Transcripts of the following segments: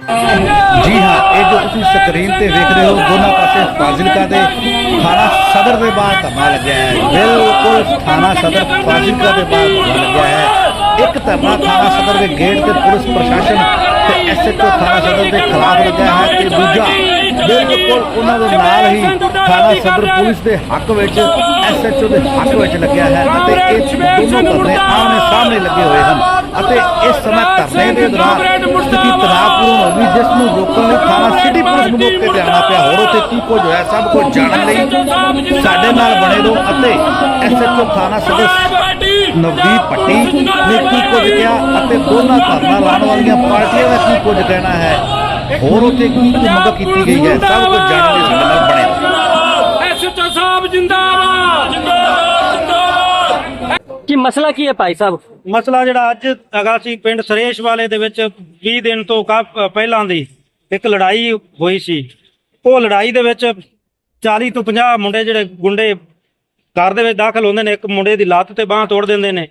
ਜੀ ਹਾਂ ਇਹ ਜੋ ਤੁਸੀਂ ਸਕਰੀਨ ਤੇ ਵੇਖ ਰਹੇ ਹੋ ਦੋਨਾਂ ਪਾਸੇ ਫਾਜ਼ਿਲਕਾ ਦੇ ਥਾਣਾ ਸਦਰ ਦੇ ਬਾਹਰ ਧਰਨਾ ਲੱਗਿਆ ਹੈ। ਬਿਲਕੁਲ ਥਾਣਾ ਸਦਰ ਫਾਜ਼ਿਲਕਾ ਦੇ ਬਾਹਰ ਧਰਨਾ ਲੱਗਿਆ ਹੈ। ਇੱਕ ਧਰਨਾ ਥਾਣਾ ਸਦਰ ਦੇ ਗੇਟ ਤੇ ਪੁਲਿਸ ਪ੍ਰਸ਼ਾਸਨ ਤੇ ਐਸਐਚਓ ਥਾਣਾ ਸਦਰ ਦੇ ਖਿਲਾਫ ਲੱਗਿਆ ਹੈ ਤੇ ਦੂਜਾ ਬਿਲਕੁਲ ਉਹਨਾਂ ਦੇ ਨਾਲ ਹੀ ਥਾਣਾ ਸਦਰ ਪੁਲਿਸ ਦੇ ਹੱਕ ਵਿੱਚ ਐਸਐਚਓ ਦੇ ਹੱਕ ਵਿੱਚ ਲੱਗਿਆ ਹੈ ਅਤੇ ਇਹ ਦੋਨੋਂ ਧਰਨੇ ਆਮਨੇ ਸਾਹਮਣੇ ਲੱਗੇ ਹੋਏ ਹਨ ਅਤੇ ਇਸ ਸਮੇਂ ਧਰਨੇ ਦੇ ਦੌਰਾਨ ਸਥਿਤੀ ਗਈ ਜਿਸ ਨੂੰ ਰੋਕਣ ਲਈ ਥਾਣਾ ਸਿਟੀ ਪੁਲਿਸ ਨੂੰ ਮੌਕੇ ਤੇ ਆਉਣਾ ਪਿਆ ਹੋਰ ਉੱਥੇ ਕੀ ਕੁਝ ਹੋਇਆ, ਸਭ ਕੁਝ ਜਾਣਨ ਲਈ ਸਾਡੇ ਨਾਲ ਬਣੇ ਰਹੋ ਅਤੇ ਐਸਐਚਓ ਥਾਣਾ ਸਦਰ ਨਵਦੀਪ ਪੱਟੀ ਨੇ ਕੀ ਕੁਝ ਕਿਹਾ ਅਤੇ ਦੋਨਾਂ ਧਰਨਾ ਲਾਉਣ ਵਾਲੀਆਂ ਪਾਰਟੀਆਂ ਦਾ ਕੀ ਕੁਝ ਕਹਿਣਾ ਹੈ। ਹੋਰ ਉੱਥੇ ਕੀ ਕੀ ਮੰਗ ਕੀਤੀ ਗਈ ਹੈ, ਸਭ ਕੁਝ ਜਾਣਨ ਲਈ ਸਾਡੇ ਨਾਲ ਬਣੇ ਰਹੋ। ਐਸਐਚਓ ਸਾਹਿਬ ਜਿੰਦਾਬਾਦ। ਕੀ ਮਸਲਾ ਕੀ ਹੈ ਭਾਈ ਸਾਹਿਬ? ਮਸਲਾ ਜਿਹੜਾ ਅੱਜ ਹੈਗਾ ਸੀ ਪਿੰਡ ਸਰੇਸ਼ ਵਾਲੇ ਦੇ ਵਿੱਚ 20 ਦਿਨ ਤੋਂ ਕਾਫ ਪਹਿਲਾਂ ਦੀ ਇੱਕ ਲੜਾਈ ਹੋਈ ਸੀ। ਉਹ ਲੜਾਈ ਦੇ ਵਿੱਚ 40 ਤੋਂ 50 ਮੁੰਡੇ ਜਿਹੜੇ ਗੁੰਡੇ ਘਰ ਦੇ ਵਿੱਚ ਦਾਖਲ ਹੁੰਦੇ ਨੇ, ਇੱਕ ਮੁੰਡੇ ਦੀ ਲੱਤ ਤੇ ਬਾਹ ਤੋੜ ਦਿੰਦੇ ਨੇ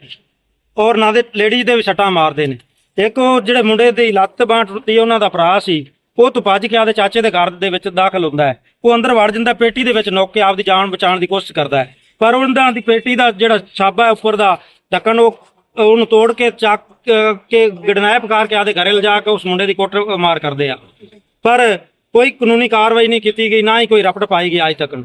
ਔਰ ਨਾ ਦੇ ਲੇਡੀਜ਼ ਦੇ ਵੀ ਸੱਟਾਂ ਮਾਰਦੇ ਨੇ। ਇੱਕ ਉਹ ਜਿਹੜੇ ਮੁੰਡੇ ਦੀ ਲੱਤ ਬਾਹ ਟੁੱਟੀ ਉਹਨਾਂ ਦਾ ਭਰਾ ਸੀ, ਉਹ ਤੋਂ ਭੱਜ ਕੇ ਆਦੇ ਚਾਚੇ ਦੇ ਘਰ ਦੇ ਵਿੱਚ ਦਾਖਲ ਹੁੰਦਾ ਹੈ। ਉਹ ਅੰਦਰ ਵੜ ਜਾਂਦਾ, ਪੇਟੀ ਦੇ ਵਿੱਚ ਨੋਕ ਕੇ ਆਪਦੀ ਜਾਨ ਬਚਾਉਣ ਦੀ ਕੋਸ਼ਿਸ਼ ਕਰਦਾ ਹੈ। ਪਰ ਉਹਨਾਂ ਦੀ ਪੇਟੀ ਦਾ ਜਿਹੜਾ ਛਾਬਾ ਹੈ ਉੱਪਰ ਦਾ ਢੱਕਣ ਉਹ ਉਹਨੂੰ ਤੋੜ ਕੇ ਚੱਕ ਕੇ ਗੜਨਾਇਪ ਕਰਕੇ ਆਦੇ ਘਰੇ ਲਿਜਾ ਕੇ ਉਸ ਮੁੰਡੇ ਦੀ ਕੁੱਟ ਮਾਰ ਕਰਦੇ ਆ। ਪਰ ਕੋਈ ਕਾਨੂੰਨੀ ਕਾਰਵਾਈ ਨਹੀਂ ਕੀਤੀ ਗਈ ਨਾ ਹੀ ਕੋਈ ਰਪਟ ਪਾਈ ਗਈ ਅੱਜ ਤੱਕ।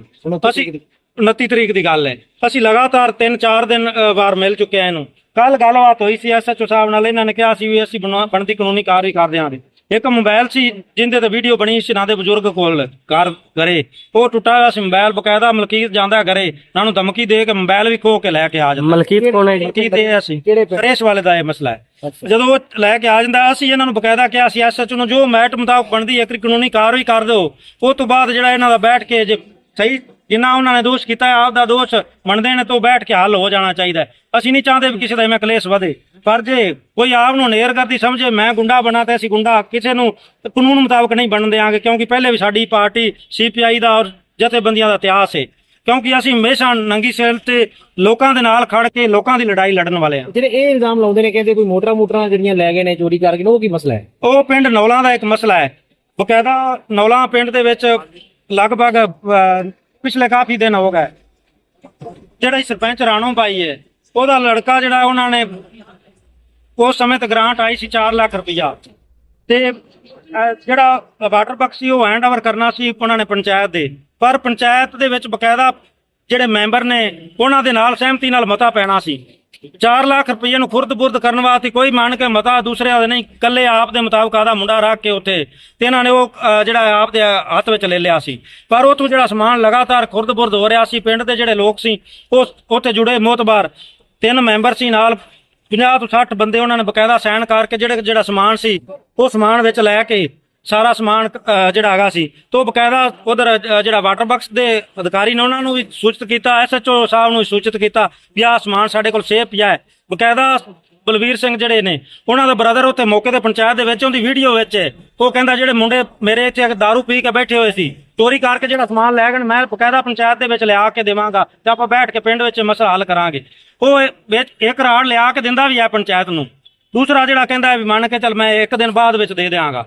ਅਸੀਂ 29 ਤਰੀਕ ਦੀ ਗੱਲ ਹੈ। ਅਸੀਂ ਲਗਾਤਾਰ 3-4 ਦਿਨ ਵਾਰ ਮਿਲ ਚੁੱਕੇ ਆ ਇਹਨੂੰ। ਕੱਲ ਗੱਲਬਾਤ ਹੋਈ ਸੀ ਐਸਐਚਓ ਸਾਹਿਬ ਨਾਲ ਇਹਨਾਂ ਨੇ ਕਿਹਾ ਸੀ ਵੀ ਅਸੀਂ ਬਣਾ- ਬਣਦੀ ਕਾਨੂੰਨੀ ਕਾਰਵਾਈ ਕਰ ਦਿਆਂਗੇ। ਇੱਕ ਮੋਬਾਈਲ ਸੀ ਜਿੰਦੇ ਤੇ ਵੀਡੀਓ ਬਣੀ ਸੀ ਨਾ ਦੇ ਬਜ਼ੁਰਗ ਕੋਲ ਘਰ ਘਰੇ। ਉਹ ਟੁੱਟਾ ਹੋਇਆ ਸੀ ਮੋਬਾਈਲ ਬਕਾਇਦਾ ਮਲਕੀਤ ਜਾਂਦਾ ਘਰੇ। ਇਹਨਾਂ ਨੂੰ ਧਮਕੀ ਦੇ ਕੇ ਮੋਬਾਈਲ ਵੀ ਖੋ ਕੇ ਲੈ ਕੇ ਆ ਜਾਂਦਾ। ਮਲਕੀਤ ਕੌਣ ਹੈ ਜੀ? ਮਲਕੀਤ ਇਹ ਅਸੀਂ। ਰੇਸ ਵਾਲੇ ਦਾ ਇਹ ਮਸਲਾ ਹੈ। ਜਦੋਂ ਉਹ ਲੈ ਕੇ ਆ ਜਾਂਦਾ ਅਸੀਂ ਇਹਨਾਂ ਨੂੰ ਬਕਾਇਦਾ ਕਿਹਾ ਸੀ ਐਸਐਚਓ ਨੂੰ ਜੋ ਮੈਟ ਮੁਤਾਬਕ ਬਣਦੀ ਹੈ ਇੱਕ ਕਾਨੂੰਨੀ ਕਾਰਵਾਈ ਕਰ ਦਿਓ। ਉਹ ਤੋਂ ਬਾਅਦ ਜਿਹੜਾ ਇਹਨਾਂ ਦਾ ਬੈਠ ਕੇ ਜੇ ਸਹੀ ਜਿੰਨਾ ਉਹਨਾਂ ਨੇ ਦੋਸ਼ ਕੀਤਾ ਹੈ ਆਪਦਾ ਦੋਸ਼ ਮੰਨਦੇ ਨੇ ਤਾਂ ਉਹ ਬੈਠ ਕੇ ਹੱਲ ਹੋ ਜਾਣਾ ਚਾਹੀਦਾ। ਅਸੀਂ ਨਹੀਂ ਚਾਹੁੰਦੇ ਵੀ ਕਿਸੇ ਦਾ ਐਵੇਂ ਕਲੇਸ਼ ਵਧੇ। ਪਰ ਜੇ ਕੋਈ ਆਪ ਨੂੰ ਨੇਰ ਕਰਦੀ ਸਮਝੇ ਮੈਂ ਗੁੰਡਾ ਬਣਾ ਤੇ ਅਸੀਂ ਗੁੰਡਾ ਕਿਸੇ ਨੂੰ ਕਾਨੂੰਨ ਮੁਤਾਬਕ ਨਹੀਂ ਬਣਨ ਦੇਾਂਗੇ ਕਿਉਂਕਿ ਪਹਿਲੇ ਵੀ ਸਾਡੀ ਪਾਰਟੀ ਸੀਪੀਆਈ ਦਾ ਔਰ ਜਥੇਬੰਦੀਆਂ ਦਾ ਇਤਿਹਾਸ ਹੈ ਕਿਉਂਕਿ ਅਸੀਂ ਹਮੇਸ਼ਾ ਨੰਗੀ ਸੇਲ ਤੇ ਲੋਕਾਂ ਦੇ ਨਾਲ ਖੜ ਕੇ ਲੋਕਾਂ ਦੀ ਲੜਾਈ ਲੜਨ ਵਾਲੇ ਹਾਂ ਜਿਹੜੇ ਇਹ ਇਲਜ਼ਾਮ ਲਾਉਂਦੇ ਨੇ ਕਹਿੰਦੇ ਕੋਈ ਮੋਟਰਾਂ ਮੋਟਰਾਂ ਜਿਹੜੀਆਂ ਲੈ ਗਏ ਨੇ ਚੋਰੀ ਕਰਕੇ ਉਹ ਕੀ ਮਸਲਾ ਹੈ? ਉਹ ਪਿੰਡ ਨੌਲਾਂ ਦਾ ਇੱਕ ਮਸਲਾ ਹੈ। ਬਕਾਇਦਾ ਨੌਲਾਂ ਪਿੰਡ ਦੇ ਵਿੱਚ ਲਗਭਗ ਪਿਛਲੇ ਕਾਫੀ ਦਿਨ ਹੋ ਗਏ। ਜਿਹੜਾ ਸਰਪੰਚ ਰਾਣੋ ਬਾਈ ਹੈ ਉਹਦਾ ਲੜਕਾ ਜਿਹੜਾ ਉਹਨਾਂ ਨੇ ਉਸ ਸਮੇਂ ਤੇ ਗ੍ਰਾਂਟ ਆਈ ਸੀ 4 ਲੱਖ ਰੁਪਇਆ ਤੇ ਜਿਹੜਾ ਵਾਟਰ ਬਕਸ ਸੀ, ਉਹ ਹੈਂਡ ਕਰਨਾ ਸੀ ਉਹਨਾਂ ਨੇ ਪੰਚਾਇਤ ਦੇ। ਪਰ ਪੰਚਾਇਤ ਦੇ ਵਿੱਚ ਬਕਾਇਦਾ ਜਿਹੜੇ ਮੈਂਬਰ ਨੇ, ਉਹਨਾਂ ਦੇ ਨਾਲ ਸਹਿਮਤੀ ਨਾਲ ਮਤਾ ਪੈਣਾ ਸੀ। 4 ਲੱਖ ਰੁਪਏ ਨੂੰ ਖੁਰਦ-ਬੁਰਦ ਕਰਨ ਵਾਸਤੇ ਕੋਈ ਮੰਨ ਕੇ ਮਤਾ ਦੂਸਰਿਆਂ ਦੇ ਨਹੀਂ ਕੱਲੇ ਆਪ ਦੇ ਮੁਤਾਬਕ ਆਦਾ ਮੁੰਡਾ ਰੱਖ ਕੇ ਉੱਥੇ, ਤੇ ਇਹਨਾਂ ਨੇ ਉਹ ਜਿਹੜਾ ਆਪ ਦੇ ਹੱਥ ਵਿੱਚ ਲੈ ਲਿਆ ਸੀ। ਪਰ ਉਹ ਤੋਂ ਜਿਹੜਾ ਸਮਾਨ ਲਗਾਤਾਰ ਖੁਰਦ-ਬੁਰਦ ਹੋ ਰਿਹਾ ਸੀ, ਪਿੰਡ ਦੇ ਜਿਹੜੇ ਲੋਕ ਸੀ ਉਹ ਉੱਥੇ ਜੁੜੇ ਮੋਤਬਾਰ ਤਿੰਨ ਮੈਂਬਰ ਸੀ ਨਾਲ 50 ਤੋਂ 60 ਬੰਦੇ ਉਹਨਾਂ ਨੇ ਬਕਾਇਦਾ ਸਾਈਨ ਕਰਕੇ ਜਿਹੜੇ ਜਿਹੜਾ ਸਮਾਨ ਸੀ ਉਹ ਸਮਾਨ ਵਿੱਚ ਲੈ ਕੇ ਸਾਰਾ ਸਮਾਨ ਅਹ, ਜਿਹੜਾ ਹੈਗਾ ਸੀ ਤੋਂ ਬਕਾਇਦਾ ਉਧਰ ਜਿਹੜਾ ਵਾਟਰ ਬਕਸ ਦੇ ਅਧਿਕਾਰੀ ਨੇ ਉਹਨਾਂ ਨੂੰ ਵੀ ਸੂਚਿਤ ਕੀਤਾ ਐਸਐਚਓ ਸਾਹਿਬ ਨੂੰ ਵੀ ਸੂਚਿਤ ਕੀਤਾ ਵੀ ਆਹ ਸਮਾਨ ਸਾਡੇ ਕੋਲ ਸੇਫ ਪਿਆ ਹੈ। ਬਕਾਇਦਾ ਬਲਵੀਰ ਸਿੰਘ ਜਿਹੜੇ ਨੇ ਉਹਨਾਂ ਦਾ ਬ੍ਰਦਰ ਉੱਥੇ ਮੌਕੇ ਤੇ ਪੰਚਾਇਤ ਦੇ ਵਿੱਚ ਉਹਦੀ ਵੀਡੀਓ ਵਿੱਚ ਹੈ। ਉਹ ਕਹਿੰਦਾ ਜਿਹੜੇ ਮੁੰਡੇ ਮੇਰੇ ਇੱਥੇ दारू ਪੀ ਕੇ ਬੈਠੇ ਹੋਏ ਸੀ ਚੋਰੀ ਕਰਕੇ ਜਿਹੜਾ ਸਮਾਨ ਲੈ ਗਏ ਨੇ, ਮੈਂ ਬਕਾਇਦਾ ਪੰਚਾਇਤ ਦੇ ਵਿੱਚ ਲਿਆ ਕੇ ਦੇਵਾਂਗਾ ਤੇ ਆਪਾਂ ਬੈਠ ਕੇ ਪਿੰਡ ਵਿੱਚ ਮਸਲਾ ਹੱਲ ਕਰਾਂਗੇ। ਉਹ ਇਹ ਵਿੱਚ ਇੱਕ ਰਾੜ ਲਿਆ ਕੇ ਦਿੰਦਾ ਵੀ ਹੈ ਪੰਚਾਇਤ ਨੂੰ। ਦੂਸਰਾ ਜਿਹੜਾ ਕਹਿੰਦਾ ਹੈ ਵੀ ਮੰਨ ਕੇ ਚੱਲ ਮੈਂ ਇੱਕ ਦਿਨ ਬਾਅਦ ਵਿੱਚ ਦੇ ਦਿਆਂਗਾ।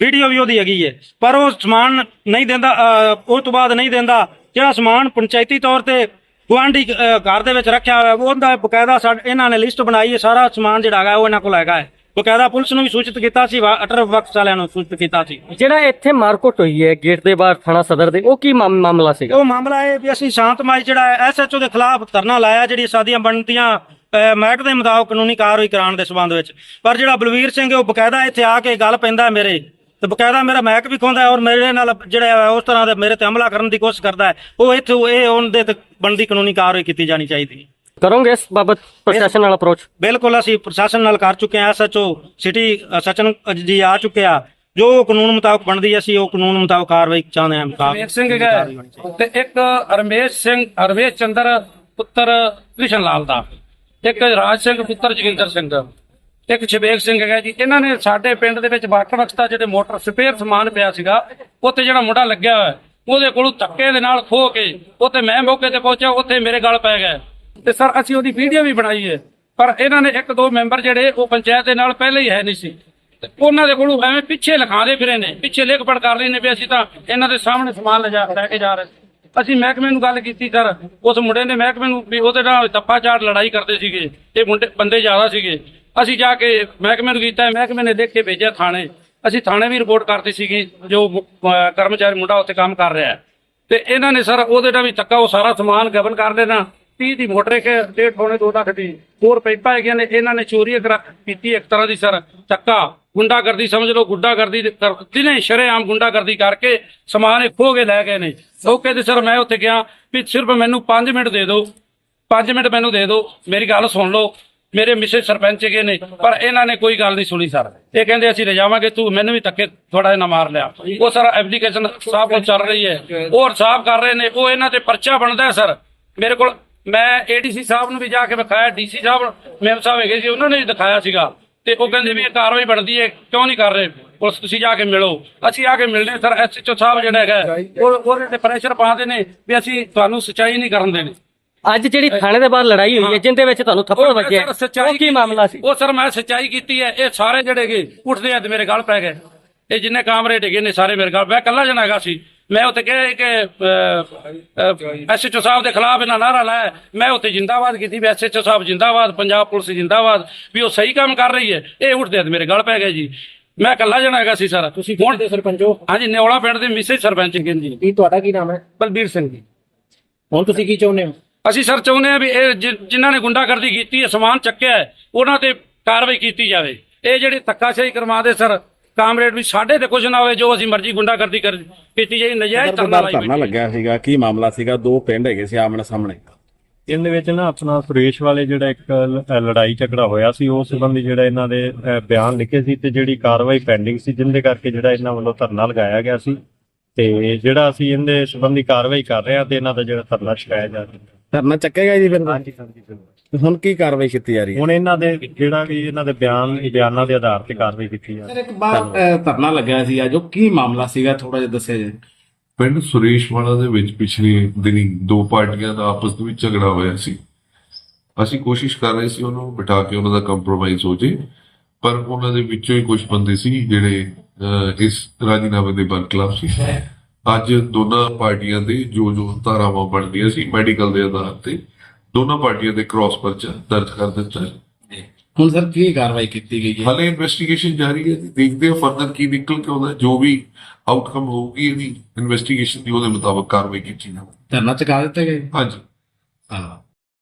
ਵੀਡੀਓ ਵੀ ਉਹਦੀ ਹੈਗੀ ਹੈ ਪਰ ਉਹ ਸਮਾਨ ਨਹੀਂ ਦਿੰਦਾ ਅਹ, ਉਹ ਤੋਂ ਬਾਅਦ ਨਹੀਂ ਦਿੰਦਾ। ਜਿਹੜਾ ਸਮਾਨ ਪੰਚਾਇਤੀ ਤੌਰ ਤੇ ਗੁਆਂਢੀ ਘਰ ਦੇ ਵਿੱਚ ਰੱਖਿਆ ਹੋਇਆ ਉਹਦਾ ਬਕਾਇਦਾ ਇਹਨਾਂ ਨੇ ਲਿਸਟ ਬਣਾਈ ਹੈ ਸਾਰਾ ਸਮਾਨ ਜਿਹੜਾ ਹੈਗਾ ਉਹ ਇਹਨਾਂ ਕੋਲ ਹੈਗਾ ਹੈ। ਬਕਾਇਦਾ ਪੁਲਿਸ ਨੂੰ ਵੀ ਸੂਚਿਤ ਕੀਤਾ ਸੀ ਅਟਰ ਬਕਸ ਵਾਲਿਆਂ ਨੂੰ ਸੂਚਿਤ ਕੀਤਾ ਸੀ। ਜਿਹੜਾ ਇੱਥੇ ਮਾਰਕੁੱਟ ਹੋਈ ਹੈ ਗੇਟ ਦੇ ਬਾਹਰ ਥਾਣਾ ਸਦਰ ਦੇ ਉਹ ਕੀ ਮਾਮ- ਮਾਮਲਾ ਸੀਗਾ? ਉਹ ਮਾਮਲਾ ਇਹ ਵੀ ਅਸੀਂ ਸ਼ਾਂਤਮਈ ਜਿਹੜਾ ਐਸਐਚਓ ਦੇ ਖਿਲਾਫ ਧਰਨਾ ਲਾਇਆ ਜਿਹੜੀ ਸਾਡੀਆਂ ਬਣਦੀਆਂ ਅਹ, ਮੈਟ ਦੇ ਮੁਤਾਬਕ ਕਾਨੂੰਨੀ ਕਾਰਵਾਈ ਕਰਾਉਣ ਦੇ ਸਬੰਧ ਵਿੱਚ। ਪਰ ਜਿਹੜਾ ਬਲਵੀਰ ਸਿੰਘ ਉਹ ਬਕਾਇਦਾ ਇੱਥੇ ਆ ਕੇ ਗੱਲ ਪੈਂਦਾ ਮੇਰੇ। ਤੇ ਬਕਾਇਦਾ ਮੇਰਾ ਮੈਕ ਵੀ ਖੋਂਦਾ ਹੈ ਔਰ ਮੇਰੇ ਨਾਲ ਜਿਹੜਾ ਹੈ ਉਸ ਤਰ੍ਹਾਂ ਦੇ ਮੇਰੇ ਤੇ ਹਮਲਾ ਕਰਨ ਦੀ ਕੋਸ਼ਿਸ਼ ਕਰਦਾ ਹੈ ਉਹ ਇੱਥੇ ਇਹ ਉਹਦੇ ਤੇ ਬਣਦੀ ਕਾਨੂੰਨੀ ਕਾਰਵਾਈ ਕੀਤੀ ਜਾਣੀ ਚਾਹੀਦੀ ਹੈ। ਕਰੋਗੇ ਇਸ ਬਾਬਤ ਪ੍ਰਸ਼ਾਸਨ ਨਾਲ ਅਪਰੋਚ ਬਿਲਕੁਲ ਅਸੀਂ ਪ੍ਰਸ਼ਾਸਨ ਨਾਲ ਕਰ ਚੁੱਕੇ ਹਾਂ। ਐਸਐਚਓ ਸਿਟੀ ਸਚਨ ਜੀ ਆ ਚੁੱਕੇ ਆ। ਜੋ ਕਾਨੂੰਨ ਮੁਤਾਬਕ ਬਣਦੀ ਹੈ, ਅਸੀਂ ਉਹ ਕਾਨੂੰਨ ਮੁਤਾਬਕ ਕਾਰਵਾਈ ਚਾਹੁੰਦੇ ਹਾਂ। ਰਮੇਸ਼ ਸਿੰਘ ਹੈਗਾ ਤੇ ਇੱਕ ਰਮੇਸ਼ ਸਿੰਘ ਰਮੇਸ਼ ਚੰਦਰ ਪੁੱਤਰ ਕ੍ਰਿਸ਼ਨ ਲਾਲ ਦਾ ਇੱਕ ਰਾਜ ਸਿੰਘ ਪੁੱਤਰ ਜੋਗਿੰਦਰ ਸਿੰਘ। ਦਾ ਇੱਕ ਸ਼ਬੇਕ ਸਿੰਘ ਹੈਗਾ ਜੀ, ਇਹਨਾਂ ਨੇ ਸਾਡੇ ਪਿੰਡ ਦੇ ਵਿੱਚ ਵਾਟਰ ਵਕਤਾ ਜਿਹੜੇ ਮੋਟਰ ਸਪੇਅਰ ਸਮਾਨ ਪਿਆ ਸੀਗਾ ਉੱਤੇ ਜਿਹੜਾ ਮੁੰਡਾ ਲੱਗਿਆ ਹੋਇਆ, ਉਹਦੇ ਕੋਲੋਂ ਧੱਕੇ ਦੇ ਨਾਲ ਖੋ ਕੇ ਉੱਥੇ ਮੈਂ ਮੌਕੇ ਤੇ ਪਹੁੰਚਿਆ, ਉੱਥੇ ਮੇਰੇ ਗਲ ਪੈ ਗਏ। ਤੇ ਸਰ, ਅਸੀਂ ਉਹਦੀ ਵੀਡੀਓ ਵੀ ਬਣਾਈ ਹੈ, ਪਰ ਇਹਨਾਂ ਨੇ ਇੱਕ ਦੋ ਮੈਂਬਰ ਜਿਹੜੇ, ਉਹ ਪੰਚਾਇਤ ਦੇ ਨਾਲ ਪਹਿਲੇ ਹੀ ਹੈ ਨਹੀਂ ਸੀ। ਤੇ ਉਹਨਾਂ ਦੇ ਕੋਲੋਂ ਐਵੇਂ ਪਿੱਛੇ ਲਿਖਾਉਂਦੇ ਫਿਰੇ ਨੇ, ਪਿੱਛੇ ਲਿਖ ਪੜ ਕਰ ਰਹੇ ਨੇ ਵੀ ਅਸੀਂ ਤਾਂ ਇਹਨਾਂ ਦੇ ਸਾਹਮਣੇ ਸਮਾਨ ਲਿਜਾ, ਲੈ ਕੇ ਜਾ ਰਹੇ ਅਸੀਂ ਮਹਿਕਮੇ ਨੂੰ ਗੱਲ ਕੀਤੀ, ਸਰ, ਉਸ ਮੁੰਡੇ ਨੇ ਮਹਿਕਮੇ ਨੂੰ ਵੀ ਉਹਦੇ ਨਾਲ ਤੱਪਾ ਚਾੜ ਲੜਾਈ ਕਰਦੇ ਸੀਗੇ, ਇਹ ਮੁੰਡੇ, ਬੰਦੇ ਜ਼ਿਆਦਾ ਸੀਗੇ। ਅਸੀਂ ਜਾ ਕੇ ਮਹਿਕਮੇ ਨੂੰ ਕੀਤਾ, ਮਹਿਕਮੇ ਨੇ ਦੇਖ ਕੇ ਭੇਜਿਆ ਥਾਣੇ। ਅਸੀਂ ਥਾਣੇ ਵੀ ਰਿਪੋਰਟ ਕਰਤੀ ਸੀਗੀ, ਜੋ ਕਰਮਚਾਰੀ ਮੁੰਡਾ ਉੱਥੇ ਕੰਮ ਕਰ ਰਿਹਾ ਤੇ ਇਹਨਾਂ ਨੇ ਸਰ ਉਹਦੇ ਨਾਲ ਵੀ ਤੱਕਾ ਉਹ ਸਾਰਾ ਸਮਾਨ ਗਬਨ ਕਰ ਦੇਣਾ 30 ਦੀ ਮੋਟਰ ਕੇ ਡੇਢ ਪੌਣੇ 2 ਲੱਖ ਦੀ। ਹੋਰ ਪੈਪਾ ਹੈਗੀਆਂ ਨੇ, ਇਹਨਾਂ ਨੇ ਚੋਰੀ ਕੀਤੀ ਇੱਕ ਤਰ੍ਹਾਂ ਦੀ ਸਰ, ਚੱਕਾ। ਗੁੰਡਾਗਰਦੀ ਸਮਝ ਲਓ, ਗੁੰਡਾਗਰਦੀ ਕਰਦੀ ਨੇ ਸ਼ਰੇਆਮ ਗੁੰਡਾਗਰਦੀ ਕਰਕੇ ਸਮਾਨ ਇਹ ਖੋ ਕੇ ਲੈ ਗਏ ਨੇ। ਉਹ ਕਹਿੰਦੇ ਸਰ, ਮੈਂ ਉੱਥੇ ਗਿਆ ਵੀ ਸਿਰਫ ਮੈਨੂੰ 5 ਮਿੰਟ ਦੇ ਦਿਓ। 5 ਮਿੰਟ ਮੈਨੂੰ ਦੇ ਦਿਓ। ਮੇਰੀ ਗੱਲ ਸੁਣ ਲਓ। ਮੇਰੇ ਮਿਸੇ ਸਰਪੰਚ ਹੈਗੇ ਨੇ, ਪਰ ਇਹਨਾਂ ਨੇ ਕੋਈ ਗੱਲ ਨਹੀਂ ਸੁਣੀ, ਸਰ। ਇਹ ਕਹਿੰਦੇ ਅਸੀਂ ਰਜਾਵਾਂਗੇ, ਤੂੰ ਮੈਨੂੰ ਵੀ ਧੱਕੇ ਥੋੜਾ ਜਿਹਾ ਮਾਰ ਲਿਆ। ਉਹ ਸਰ ਐਪਲੀਕੇਸ਼ਨ ਸਾਹਿਬ ਕੋਲ ਚੱਲ ਰਹੀ ਹੈ। ਉਹ ਸਾਹਿਬ ਕਰ ਰਹੇ ਨੇ, ਉਹ ਇਹਨਾਂ ਤੇ ਪਰਚਾ ਬਣਦਾ ਸਰ। ਮੇਰੇ ਕੋਲ, ਮੈਂ ਏਡੀਸੀ ਸਾਹਿਬ ਨੂੰ ਵੀ ਜਾ ਕੇ ਵਿਖਾਇਆ ਡੀਸੀ ਸਾਹਿਬ, ਮੇਮ ਸਾਹਿਬ ਹੈਗੇ ਸੀ, ਉਹਨਾਂ ਨੇ ਵੀ ਦਿਖਾਇਆ ਸੀਗਾ। ਤੇ ਉਹ ਕਹਿੰਦੇ ਵੀ ਇਹ ਕਾਰਵਾਈ ਬਣਦੀ ਹੈ, ਕਿਉਂ ਨਹੀਂ ਕਰ ਰਹੇ? ਪੁਲਿਸ, ਤੁਸੀਂ ਜਾ ਕੇ ਮਿਲੋ। ਅਸੀਂ ਆ ਕੇ ਮਿਲਨੇ ਸਰ ਐਸਐਚਓ ਸਾਹਿਬ ਜਿਹੜਾ ਹੈਗਾ, ਉਹ ਉਹਦੇ ਤੇ ਪ੍ਰੈਸ਼ਰ ਪਾਉਂਦੇ ਨੇ ਵੀ ਅਸੀਂ ਤੁਹਾਨੂੰ ਸਚਾਈ ਨਹੀਂ ਕਰਨ ਦੇਣੀ। ਅੱਜ ਜਿਹੜੀ ਥਾਣੇ ਦੇ ਬਾਹਰ ਲੜਾਈ ਹੋਈ ਹੈ ਜਿੰਦੇ ਵਿੱਚ ਤੁਹਾਨੂੰ ਥੱਪੜ ਵੱਜਿਆ ਉਹ ਕੀ ਮਾਮਲਾ ਸੀ? ਉਹ ਸਰ ਮੈਂ ਸੱਚਾਈ ਕੀਤੀ ਹੈ। ਇਹ ਸਾਰੇ ਜਿਹੜੇ ਗੇ ਉੱਠਦੇ ਆ ਤੇ ਮੇਰੇ ਗਲ ਪੈ ਗਏ। ਇਹ ਜਿੰਨੇ ਕਾਮਰੇਡ ਹੈਗੇ ਨੇ ਸਾਰੇ ਮੇਰੇ ਗਲ ਮੈਂ ਇਕੱਲਾ ਜਣਾ ਹੈਗਾ ਸੀ। ਮੈਂ ਉੱਥੇ ਕਿਹਾ ਕਿ ਐਸਐਚਓ ਸਾਹਿਬ ਦੇ ਖਿਲਾਫ ਇਹਨਾਂ ਨਾਰਾ ਲਾਇਆ। ਮੈਂ ਉੱਥੇ ਜਿੰਦਾਬਾਦ ਕੀਤੀ। ਵੀ ਐਸਐਚਓ ਸਾਹਿਬ ਜਿੰਦਾਬਾਦ ਪੰਜਾਬ ਪੁਲਿਸ ਜਿੰਦਾਬਾਦ ਵੀ ਉਹ ਸਹੀ ਕੰਮ ਕਰ ਰਹੀ ਹੈ। ਇਹ ਉੱਠਦੇ ਆ ਤੇ ਮੇਰੇ ਗਲ ਪੈ ਗਏ ਜੀ। ਮੈਂ ਇਕੱਲਾ ਜਣਾ ਹੈਗਾ ਸੀ ਸਰ। ਤੁਸੀਂ ਹੁਣ ਦੇ ਸਰਪੰਚੋ ਹਾਂਜੀ ਨਿਓਲਾ ਪਿੰਡ ਦੇ ਮਿਸੇ ਸਰਪੰਚ ਜੀ। ਕੀ ਤੁਹਾਡਾ ਕੀ ਨਾਮ ਹੈ? ਬਲਬੀਰ ਸਿੰਘ ਜੀ। ਹੁਣ ਤੁਸੀਂ ਕੀ ਚਾਹੁੰਦੇ ਹੋ? ਅਸੀਂ ਸਰ ਚਾਹੁੰਦੇ ਆ ਵੀ ਇਹ ਜਿ- ਜਿਨ੍ਹਾਂ ਨੇ ਗੁੰਡਾਗਰਦੀ ਕੀਤੀ ਹੈ ਸਮਾਨ ਚੱਕਿਆ ਹੈ ਉਹਨਾਂ ਤੇ ਕਾਰਵਾਈ ਕੀਤੀ ਜਾਵੇ। ਇਹ ਜਿਹੜੇ ਧੱਕਾਸ਼ਾਹੀ ਕਰਵਾਉਂਦੇ ਸਰ ਕਾਮਰੇਡ ਵੀ ਸਾਡੇ ਤੇ ਕੁਝ ਨਾ ਹੋਵੇ ਜੋ ਅਸੀਂ ਮਰਜ਼ੀ ਗੁੰਡਾਗਰਦੀ ਕਰ ਕੀਤੀ ਜਾਈ ਨਜਾਇਜ਼ ਧਰਨਾ ਲਾਈ ਧਰਨਾ ਬੈਠੀ। ਲੱਗਿਆ ਸੀਗਾ ਕੀ ਮਾਮਲਾ ਸੀਗਾ? ਦੋ ਪਿੰਡ ਹੈਗੇ ਸੀ ਆਮਣੇ ਸਾਹਮਣੇ। ਇਹਦੇ ਵਿੱਚ ਨਾ ਆਪਣਾ ਸੁਰੇਸ਼ ਵਾਲੇ ਜਿਹੜਾ ਇੱਕ ਲ- ਲੜਾਈ ਝਗੜਾ ਹੋਇਆ ਸੀ ਉਸ ਸੰਬੰਧੀ ਜਿਹੜਾ ਇਹਨਾਂ ਦੇ ਬਿਆਨ ਲਿਖੇ ਸੀ ਤੇ ਜਿਹੜੀ ਕਾਰਵਾਈ ਪੈਂਡਿੰਗ ਸੀ ਜਿੰਦੇ ਕਰਕੇ ਜਿਹੜਾ ਇਹਨਾਂ ਵੱਲੋਂ ਧਰਨਾ ਲਗਾਇਆ ਗਿਆ ਸੀ। ਤੇ ਜਿਹੜਾ ਅਸੀਂ ਇਹਦੇ ਸੰਬੰਧੀ ਕਾਰਵਾਈ ਕਰ ਰਹੇ ਹਾਂ ਤੇ ਇਹਨਾਂ ਦਾ ਜਿਹੜਾ ਧਰਨਾ ਛਕਾਇਆ ਜਾ ਰਿਹਾ। ਧਰਨਾ ਚੱਕੇਗਾ ਜੀ ਫਿਰ ਹਾਂਜੀ ਹਾਂਜੀ। ਤੇ ਹੁਣ ਕੀ ਕਾਰਵਾਈ ਕੀਤੀ ਜਾ ਰਹੀ ਹੈ? ਹੁਣ ਇਹਨਾਂ ਦੇ ਜਿਹੜਾ ਵੀ ਇਹਨਾਂ ਦੇ ਬਿਆਨ ਬਿਆਨਾਂ ਦੇ ਆਧਾਰ ਤੇ ਕਾਰਵਾਈ ਕੀਤੀ ਜਾ ਰਹੀ ਹੈ। ਇੱਕ ਬਾਰ ਧਰਨਾ ਲੱਗਿਆ ਸੀ ਅੱਜ ਉਹ ਕੀ ਮਾਮਲਾ ਸੀਗਾ ਥੋੜਾ ਜਿਹਾ ਦੱਸਿਆ ਜੀ ਪਿੰਡ ਸੁਰੇਸ਼ਵਾਲਾ ਦੇ ਵਿੱਚ ਪਿਛਲੇ ਦਿਨੀ ਦੋ ਪਾਰਟੀਆਂ ਦਾ ਆਪਸ ਦੇ ਵਿੱਚ ਝਗੜਾ ਹੋਇਆ ਸੀ। ਅਸੀਂ ਕੋਸ਼ਿਸ਼ ਕਰ ਰਹੇ ਸੀ ਉਹਨੂੰ ਬਿਠਾ ਕੇ ਉਹਨਾਂ ਦਾ ਕੰਪਰੋਮਾਈਜ਼ ਹੋ ਜੇ ਪਰ ਉਹਨਾਂ ਦੇ ਵਿੱਚੋਂ ਹੀ ਕੁਝ ਬੰਦੇ ਸੀ ਜਿਹੜੇ ਇਸ ਰਾਜੀਨਾਮੇ ਦੇ ਬਰਖਲਾਫ ਸੀ। ਅੱਜ ਦੋਨਾਂ ਪਾਰਟੀਆਂ ਦੇ ਜੋ ਜੋ ਧਾਰਾਵਾਂ ਬਣਦੀਆਂ ਸੀ ਮੈਡੀਕਲ ਦੇ ਆਧਾਰ ਤੇ ਦੋਨਾਂ ਪਾਰਟੀਆਂ ਦੇ ਕ੍ਰਾਸ ਪਰਚਾ ਦਰਜ ਕਰ ਦਿੱਤਾ ਹੈ ਹੁਣ ਸਰ ਕੀ ਕਾਰਵਾਈ ਕੀਤੀ ਗਈ ਹੈ ਹਾਲੇ ਇਨਵੈਸਟੀਗੇਸ਼ਨ ਜਾਰੀ ਹੈ ਜੀ। ਦੇਖਦੇ ਹਾਂ ਫਰਦਰ ਕੀ ਨਿਕਲ ਕੇ ਆਉਂਦਾ ਹੈ। ਜੋ ਵੀ ਆਊਟਕਮ ਹੋਊਗੀ ਇਹਦੀ ਇਨਵੈਸਟੀਗੇਸ਼ਨ ਦੀ ਉਹਦੇ ਮੁਤਾਬਕ ਕਾਰਵਾਈ ਕੀਤੀ ਜਾਵੇਗੀ ਧਰਨਾ ਚੁਕਾ ਦਿੱਤਾ ਗਿਆ ਜੀ? ਹਾਂਜੀ ਹਾਂ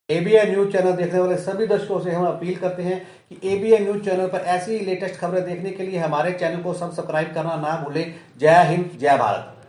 एबीएन न्यूज चैनल देखने वाले सभी दर्शकों से हम अपील करते हैं कि एबीएन न्यूज चैनल पर ऐसी लेटेस्ट खबरें देखने के लिए हमारे चैनल को सब्सक्राइब करना ना भूलें जय हिंद जय भारत